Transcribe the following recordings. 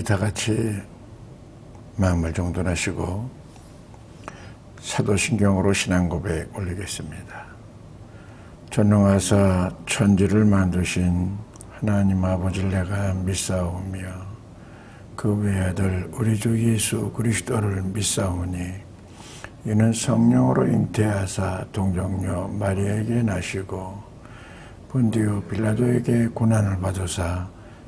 우리 다 같이 마음을 정돈하시고 사도신경으로 신앙 고백 올리겠습니다. 전능하사 천지를 만드신 하나님 아버지를 내가 믿사오며 그 외아들 우리 주 예수 그리스도를 믿사오니 이는 성령으로 잉태하사 동정녀 마리아에게 나시고 본디오 빌라도에게 고난을 받으사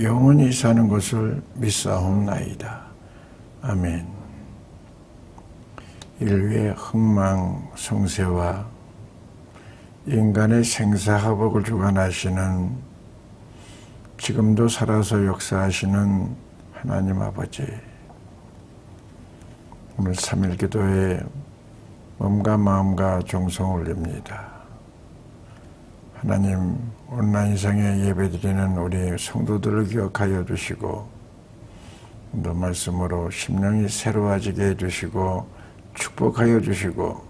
영원히 사는 것을 믿사옵나이다. 아멘. 인류의 흥망 성쇠와 인간의 생사화복을 주관하시는 지금도 살아서 역사하시는 하나님 아버지 오늘 3일 기도에 몸과 마음과 정성 올립니다. 하나님 온라인상에 예배드리는 우리 성도들을 기억하여 주시고 또 말씀으로 심령이 새로워지게 해주시고 축복하여 주시고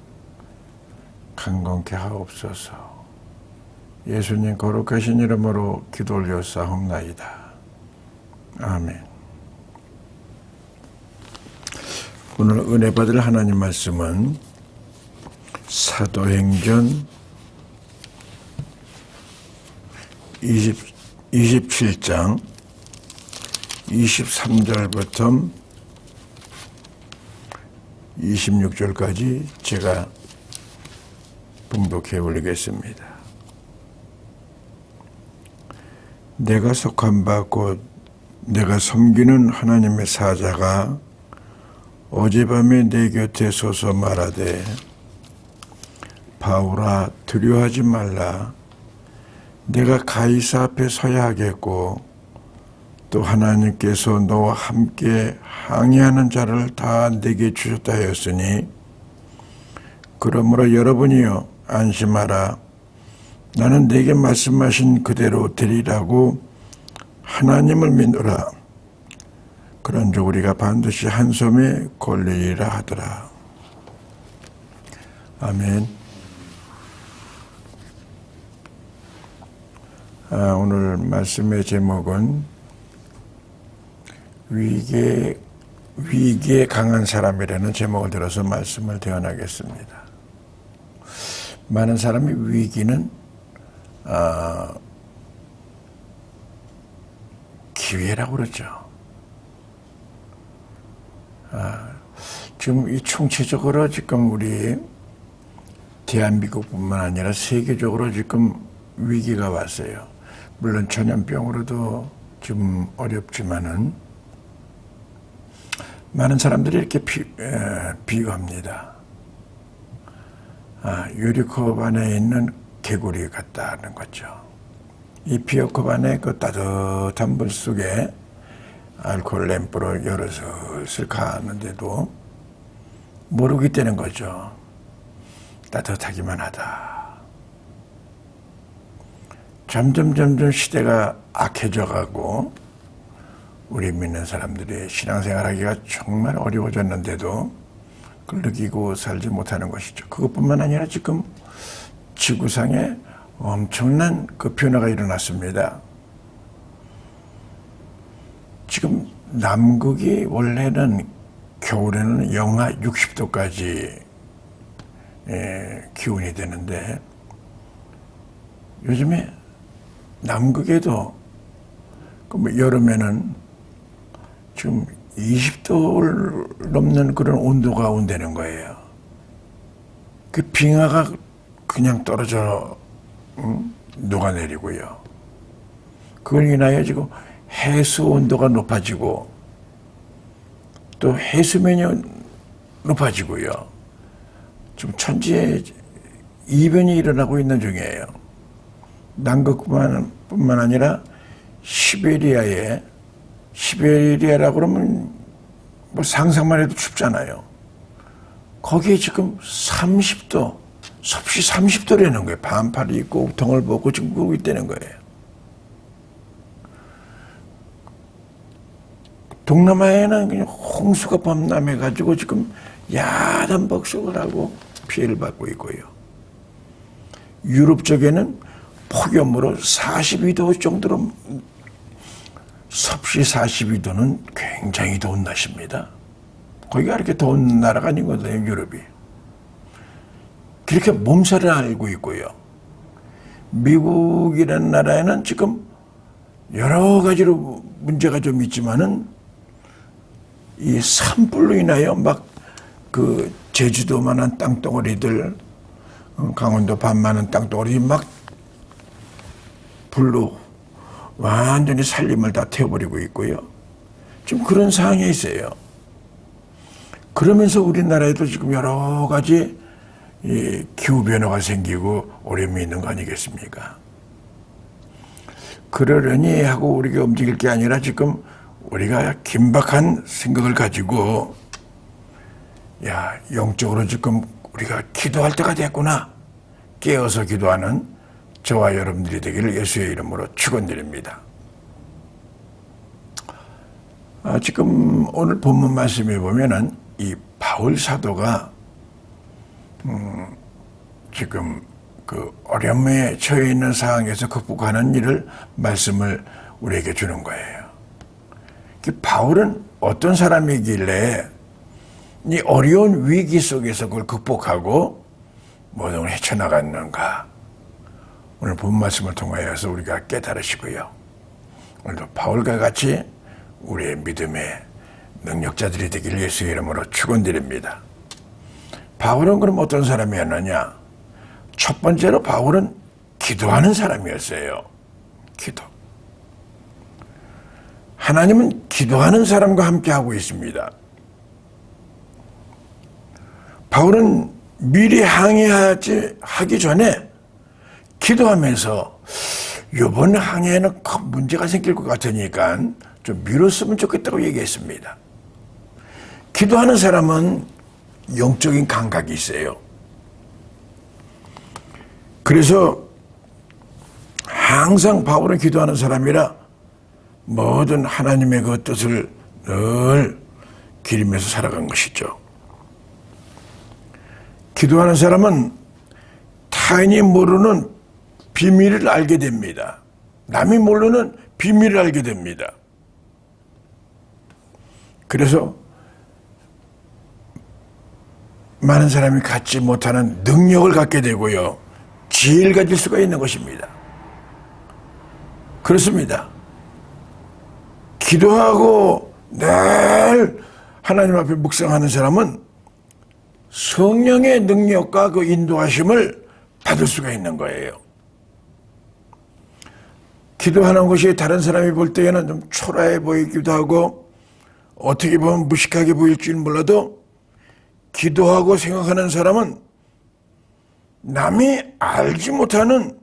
강건케 하옵소서 예수님 거룩하신 이름으로 기도 올려싸옵나이다. 아멘 오늘 은혜 받을 하나님 말씀은 사도행전 20, 27장 23절부터 26절까지 제가 봉독해 올리겠습니다. 내가 속한 바 곧 내가 섬기는 하나님의 사자가 어젯밤에 내 곁에 서서 말하되 바울아 두려워하지 말라 내가 가이사 앞에 서야 하겠고 또 하나님께서 너와 함께 항의하는 자를 다 내게 주셨다 하였으니 그러므로 여러분이여 안심하라. 나는 내게 말씀하신 그대로 되리라고 하나님을 믿노라. 그런즉 우리가 반드시 한 섬에 걸리리라 하더라. 아멘 오늘 말씀의 제목은 위기에, 위기에 강한 사람이라는 제목을 들어서 말씀을 대언하겠습니다. 많은 사람이 위기는 어, 기회라고 그러죠. 아, 지금 이 총체적으로 지금 우리 대한민국뿐만 아니라 세계적으로 지금 위기가 왔어요. 물론 전염병으로도 좀 어렵지만은 많은 사람들이 이렇게 비, 에, 비유합니다. 아, 유리컵 안에 있는 개구리 같다는 거죠. 이 비어컵 안에 그 따뜻한 물 속에 알코올 램프를 열어 슬슬 가는데도 모르기 때는 거죠. 따뜻하기만 하다. 점점 점점 시대가 악해져 가고 우리 믿는 사람들이 신앙생활하기가 정말 어려워졌는데도 그걸 느끼고 살지 못하는 것이죠. 그것뿐만 아니라 지금 지구상에 엄청난 그 변화가 일어났습니다. 지금 남극이 원래는 겨울에는 영하 60도까지 예, 기온이 되는데 요즘에 남극에도 그 여름에는 지금 20도를 넘는 그런 온도가 온다는 거예요. 그 빙하가 그냥 떨어져 응? 녹아내리고요. 그걸 인하여 지금 해수 온도가 높아지고 또 해수면이 높아지고요. 지금 천지에 이변이 일어나고 있는 중이에요. 남극뿐만 뿐만 아니라 시베리아에 시베리아라 그러면 뭐 상상만 해도 춥잖아요. 거기에 지금 30도, 섭씨 30도라는 거예요. 반팔이 입고 덩을 벗고 지금 그러고 있다는 거예요. 동남아에는 그냥 홍수가 범람해 가지고 지금 야단 복속을 하고 피해를 받고 있고요. 유럽 쪽에는 폭염으로 42도 정도로 섭씨 42도는 굉장히 더운 날씨입니다. 거기가 이렇게 더운 나라가 아니거든요, 유럽이. 그렇게 몸살을 앓고 있고요. 미국이라는 나라에는 지금 여러 가지로 문제가 좀 있지만은 이 산불로 인하여 막 그 제주도만한 땅덩어리들, 어, 강원도 반만한 땅덩어리 막 불로 완전히 살림을 다 태워버리고 있고요. 지금 그런 상황에 있어요. 그러면서 우리나라에도 지금 여러 가지 이 기후 변화가 생기고 어려움이 있는 거 아니겠습니까? 그러려니 하고 우리가 움직일 게 아니라 지금 우리가 긴박한 생각을 가지고 야 영적으로 지금 우리가 기도할 때가 됐구나 깨어서 기도하는 저와 여러분들이 되기를 예수의 이름으로 축원드립니다. 아, 지금 오늘 본문 말씀에 보면은 이 바울 사도가 음, 지금 그 어려움에 처해 있는 상황에서 극복하는 일을 말씀을 우리에게 주는 거예요. 그 바울은 어떤 사람이길래 이 어려운 위기 속에서 그걸 극복하고 모든 걸 헤쳐나갔는가? 오늘 본 말씀을 통하여서 우리가 깨달으시고요. 오늘도 바울과 같이 우리의 믿음의 능력자들이 되길 예수의 이름으로 축원드립니다. 바울은 그럼 어떤 사람이었느냐? 첫 번째로 바울은 기도하는 사람이었어요. 기도. 하나님은 기도하는 사람과 함께 하고 있습니다. 바울은 미리 항해하지 하기 전에 기도하면서 이번 항해에는 큰 문제가 생길 것 같으니까 좀 미뤘으면 좋겠다고 얘기했습니다. 기도하는 사람은 영적인 감각이 있어요. 그래서 항상 바울은 기도하는 사람이라 모든 하나님의 그 뜻을 늘 기리면서 살아간 것이죠. 기도하는 사람은 타인이 모르는 비밀을 알게 됩니다. 남이 모르는 비밀을 알게 됩니다. 그래서 많은 사람이 갖지 못하는 능력을 갖게 되고요. 지혜를 가질 수가 있는 것입니다. 그렇습니다. 기도하고 늘 하나님 앞에 묵상하는 사람은 성령의 능력과 그 인도하심을 받을 수가 있는 거예요. 기도하는 것이 다른 사람이 볼 때에는 좀 초라해 보이기도 하고 어떻게 보면 무식하게 보일지는 몰라도 기도하고 생각하는 사람은 남이 알지 못하는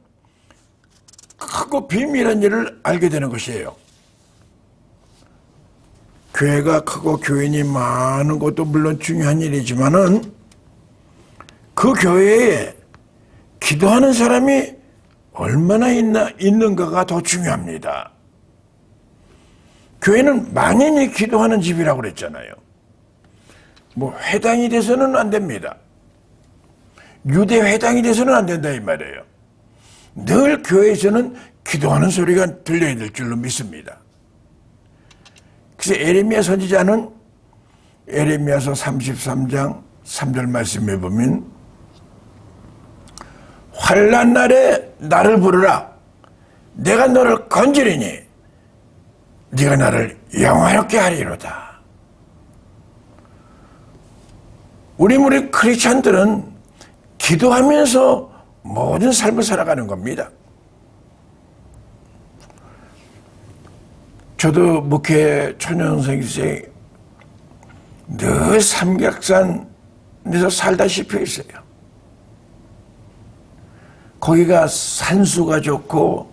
크고 비밀한 일을 알게 되는 것이에요. 교회가 크고 교인이 많은 것도 물론 중요한 일이지만은 그 교회에 기도하는 사람이 얼마나 있나, 있는가가 더 중요합니다. 교회는 만인이 기도하는 집이라고 그랬잖아요. 뭐, 회당이 돼서는 안 됩니다. 유대 회당이 돼서는 안 된다, 이 말이에요. 늘 교회에서는 기도하는 소리가 들려야 될 줄로 믿습니다. 그래서 에레미야 선지자는 에레미야서 33장 3절 말씀에 보면 환란 날에 나를 부르라 내가 너를 건지리니 네가 나를 영화롭게 하리로다. 우리 우리 크리스천들은 기도하면서 모든 삶을 살아가는 겁니다. 저도 목회 초년생생 늘 삼각산에서 살다시피 했어요. 거기가 산수가 좋고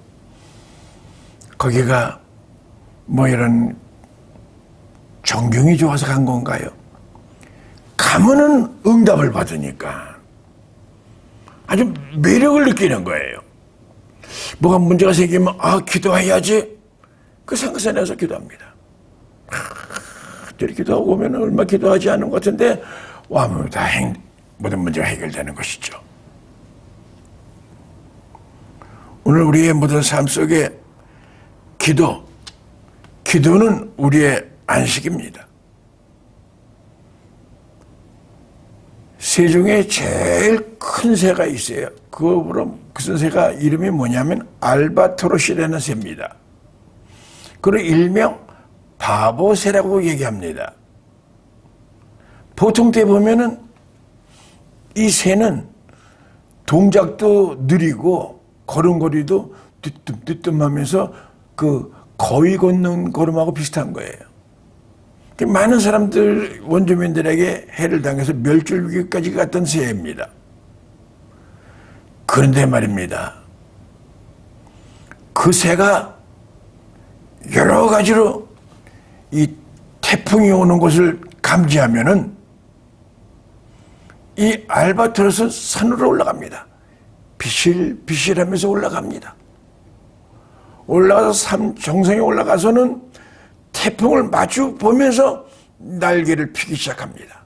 거기가 뭐 이런 정경이 좋아서 간 건가요? 가면은 응답을 받으니까 아주 매력을 느끼는 거예요. 뭐가 문제가 생기면 아 기도해야지 그 생각에 내서 기도합니다. 아, 저리 기도하고 오면 얼마 기도하지 않은 것 같은데 와면 다 행, 모든 문제가 해결되는 것이죠. 오늘 우리의 모든 삶 속에 기도, 기도는 우리의 안식입니다. 새 중에 제일 큰 새가 있어요. 그거로 그 새가 이름이 뭐냐면 알바토로시라는 새입니다. 그리고 일명 바보새라고 얘기합니다. 보통 때 보면은 이 새는 동작도 느리고 걸음걸이도 뒤뜸뒤뜸 하면서 그 거위 걷는 걸음하고 비슷한 거예요. 많은 사람들 원주민들에게 해를 당해서 멸줄 위기까지 갔던 새입니다. 그런데 말입니다. 그 새가 여러 가지로 이 태풍이 오는 것을 감지하면은 이 알바트로스 산으로 올라갑니다. 비실 비실하면서 올라갑니다. 올라가서 삼 정상에 올라가서는 태풍을 마주 보면서 날개를 피기 시작합니다.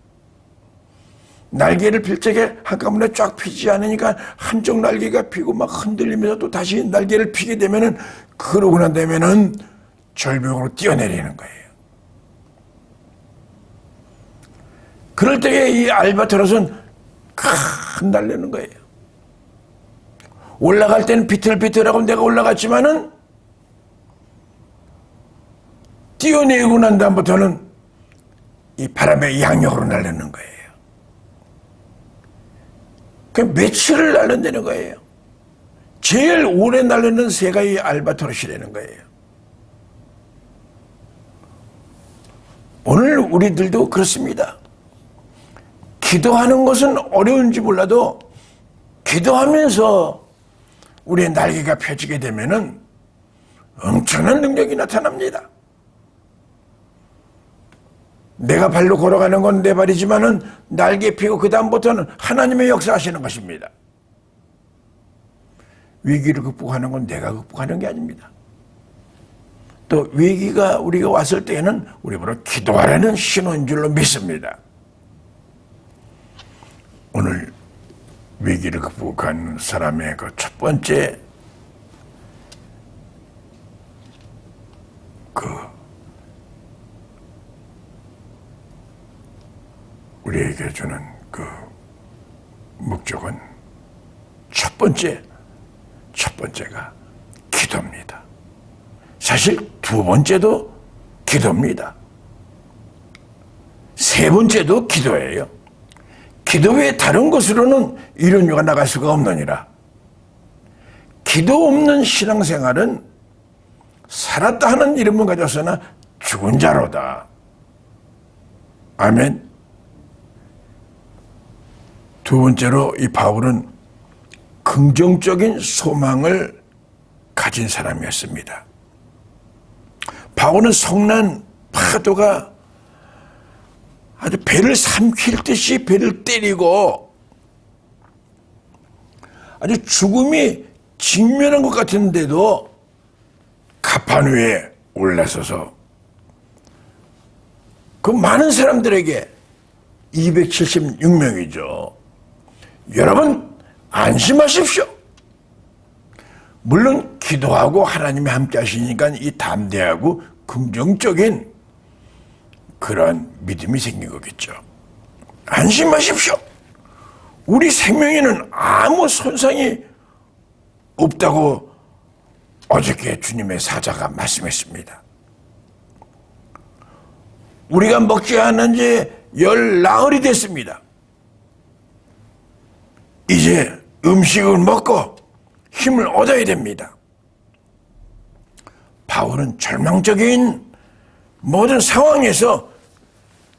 날개를 필 적에 한꺼번에 쫙 피지 않으니까 한쪽 날개가 피고 막 흔들리면서 또 다시 날개를 피게 되면은 그러고 난 다음에는 절벽으로 뛰어내리는 거예요. 그럴 때에 이 알바트로스는 큰 날리는 거예요. 올라갈 때는 비틀비틀하고 내가 올라갔지만은 뛰어내리고 난 다음부터는 이 바람의 양력으로 날리는 거예요. 그 며칠을 날른다는 거예요. 제일 오래 날리는 새가 이 알바토로시라는 거예요. 오늘 우리들도 그렇습니다. 기도하는 것은 어려운지 몰라도 기도하면서 우리의 날개가 펴지게 되면은 엄청난 능력이 나타납니다. 내가 발로 걸어가는 건 내 발이지만은 날개 피고 그 다음부터는 하나님의 역사하시는 것입니다. 위기를 극복하는 건 내가 극복하는 게 아닙니다. 또 위기가 우리가 왔을 때에는 우리 바로 기도하라는 신호인 줄로 믿습니다. 오늘 위기를 극복한 사람의 그 첫 번째 그 우리에게 주는 그 목적은 첫 번째 첫 번째가 기도입니다. 사실 두 번째도 기도입니다. 세 번째도 기도예요. 기도 외에 다른 것으로는 이론료가 나갈 수가 없느니라. 기도 없는 신앙생활은 살았다 하는 이름은 가졌으나 죽은 자로다. 아멘. 두 번째로 이 바울은 긍정적인 소망을 가진 사람이었습니다. 바울은 성난 파도가 아주 배를 삼킬 듯이 배를 때리고 아주 죽음이 직면한 것 같은데도 가판 위에 올라서서 그 많은 사람들에게 276명이죠. 여러분 안심하십시오. 물론 기도하고 하나님이 함께 하시니까 이 담대하고 긍정적인 그런 믿음이 생긴 거겠죠. 안심하십시오. 우리 생명에는 아무 손상이 없다고 어저께 주님의 사자가 말씀했습니다. 우리가 먹지 않은 지열 나흘이 됐습니다. 이제 음식을 먹고 힘을 얻어야 됩니다. 바울은 절망적인 모든 상황에서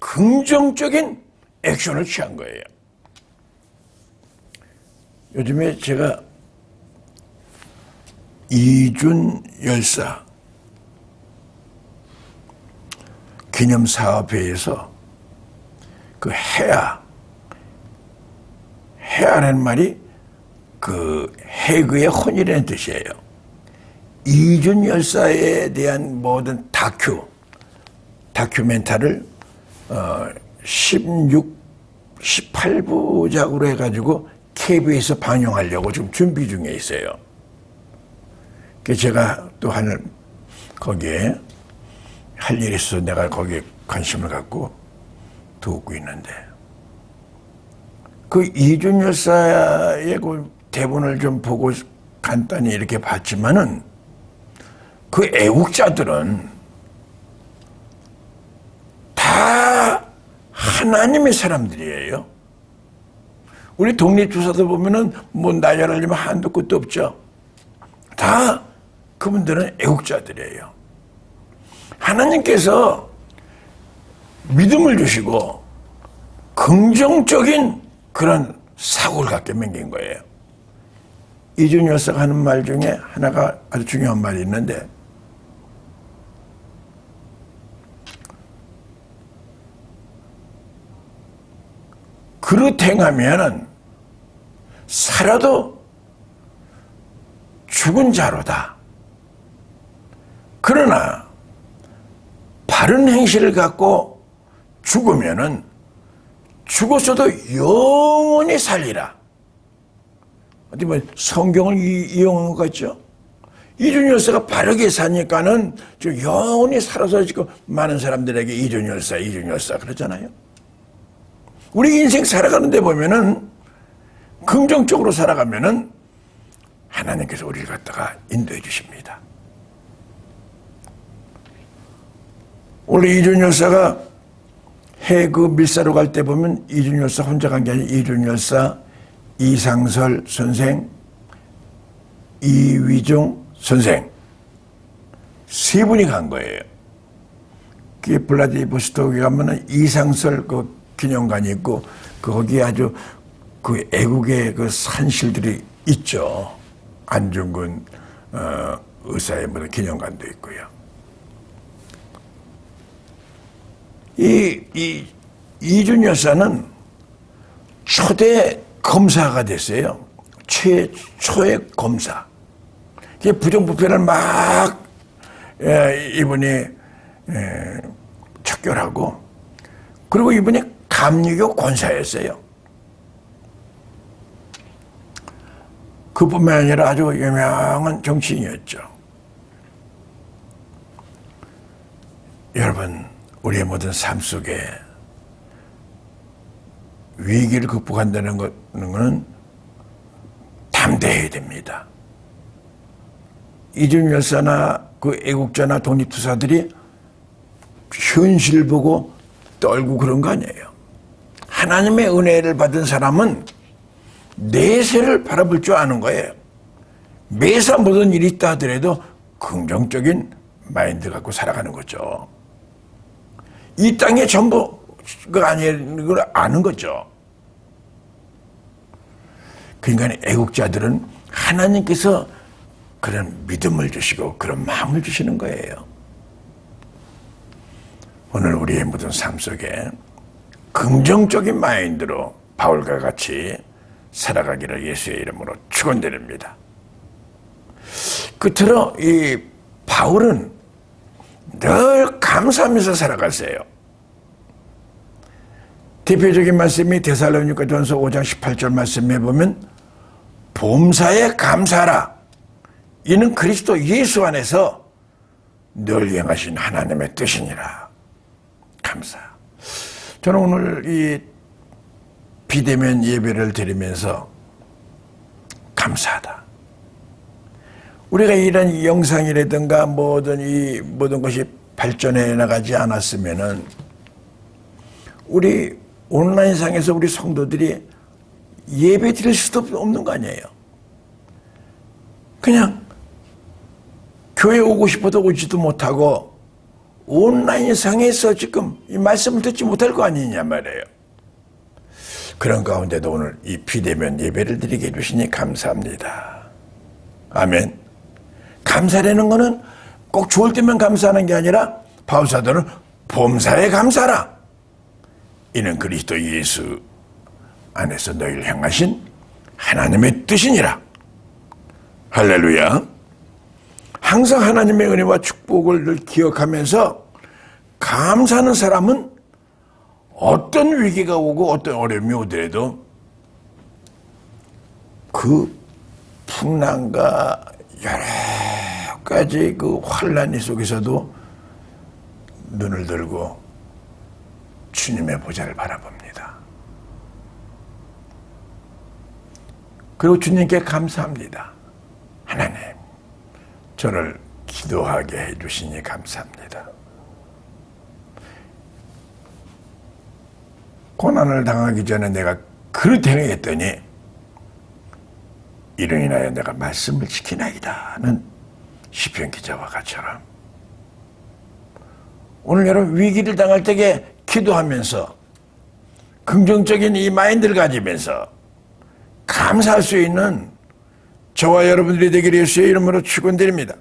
긍정적인 액션을 취한 거예요. 요즘에 제가 이준 열사 기념사업회에서 그 해야 해야라는 말이 그 해그의 혼이라는 뜻이에요. 이준 열사에 대한 모든 다큐 다큐멘터를 어, 16, 18부작으로 해가지고 KBS에서 방영하려고 지금 준비 중에 있어요. 그 제가 또 하늘 거기에 할 일이 있어서 내가 거기에 관심을 갖고 두고 있는데 그 이준 열사의 그 대본을 좀 보고 간단히 이렇게 봤지만은 그 애국자들은 다 하나님의 사람들이에요. 우리 독립투사도 보면은 뭐 나열하려면 한도 끝도 없죠. 다 그분들은 애국자들이에요. 하나님께서 믿음을 주시고 긍정적인 그런 사고를 갖게 만긴 거예요. 이준 여사가 하는 말 중에 하나가 아주 중요한 말이 있는데 그릇 행하면은 살아도 죽은 자로다. 그러나 바른 행실을 갖고 죽으면은 죽었어도 영원히 살리라. 어디 뭐 성경을 이- 이용한 것 같죠? 이준 열사가 바르게 사니까는 저 영원히 살아서 지금 많은 사람들에게 이준 열사, 이준 열사 그러잖아요. 우리 인생 살아가는데 보면은 긍정적으로 살아가면은 하나님께서 우리를 갖다가 인도해 주십니다. 원래 이준 열사가 해그 밀사로 갈 때 보면 이준 열사 혼자 간 게 아니라 이준 열사, 이상설 선생, 이위종 선생 세 분이 간 거예요. 그 블라디보스토크에 가면은 이상설 그 기념관이 있고 거기에 아주 그 애국의 그 산실들이 있죠. 안중근 어, 의사의 뭐 기념관도 있고요. 이, 이 이준 여사는 초대 검사가 됐어요. 최초의 검사. 그 부정부패를 막 에, 이분이 에, 척결하고 그리고 이분이 감리교 권사였어요. 그뿐만 아니라 아주 유명한 정치인이었죠. 여러분, 우리의 모든 삶 속에 위기를 극복한다는 것은 담대해야 됩니다. 이준 열사나 그 애국자나 독립투사들이 현실 보고 떨고 그런 거 아니에요. 하나님의 은혜를 받은 사람은 내세를 바라볼 줄 아는 거예요. 매사 모든 일이 있다 하더라도 긍정적인 마인드 갖고 살아가는 거죠. 이 땅에 전부가 아닌 걸 아는 거죠. 그러니까 애국자들은 하나님께서 그런 믿음을 주시고 그런 마음을 주시는 거예요. 오늘 우리의 모든 삶 속에 긍정적인 마인드로 바울과 같이 살아가기를 예수의 이름으로 축원드립니다. 끝으로 이 바울은 늘 감사하면서 살아갔어요. 대표적인 말씀이 데살로니가 전서 5장 18절 말씀에 보면 봄사에 감사라. 이는 그리스도 예수 안에서 늘 행하신 하나님의 뜻이니라. 감사. 저는 오늘 이 비대면 예배를 드리면서 감사하다. 우리가 이런 영상이라든가 모든 이 모든 것이 발전해 나가지 않았으면은 우리 온라인상에서 우리 성도들이 예배 드릴 수도 없는 거 아니에요. 그냥 교회 오고 싶어도 오지도 못하고 온라인상에서 지금 이 말씀을 듣지 못할 거 아니냐 말이에요. 그런 가운데도 오늘 이 비대면 예배를 드리게 해주시니 감사합니다. 아멘. 감사라는 거는 꼭 좋을 때만 감사하는 게 아니라 바울사도는 범사에 감사라. 이는 그리스도 예수 안에서 너희를 향하신 하나님의 뜻이니라. 할렐루야. 항상 하나님의 은혜와 축복을 늘 기억하면서 감사하는 사람은 어떤 위기가 오고 어떤 어려움이 오더라도 그 풍랑과 여러 가지 그 환란 속에서도 눈을 들고 주님의 보좌를 바라봅니다. 그리고 주님께 감사합니다. 하나님, 저를 기도하게 해주시니 감사합니다. 고난을 당하기 전에 내가 그릇 행했더니 이로 인하여 내가 말씀을 지키나이다 는 시편 기자와 같처럼 오늘 여러분 위기를 당할 때에 기도하면서 긍정적인 이 마인드를 가지면서 감사할 수 있는 저와 여러분들이 되기를 예수의 이름으로 축원드립니다.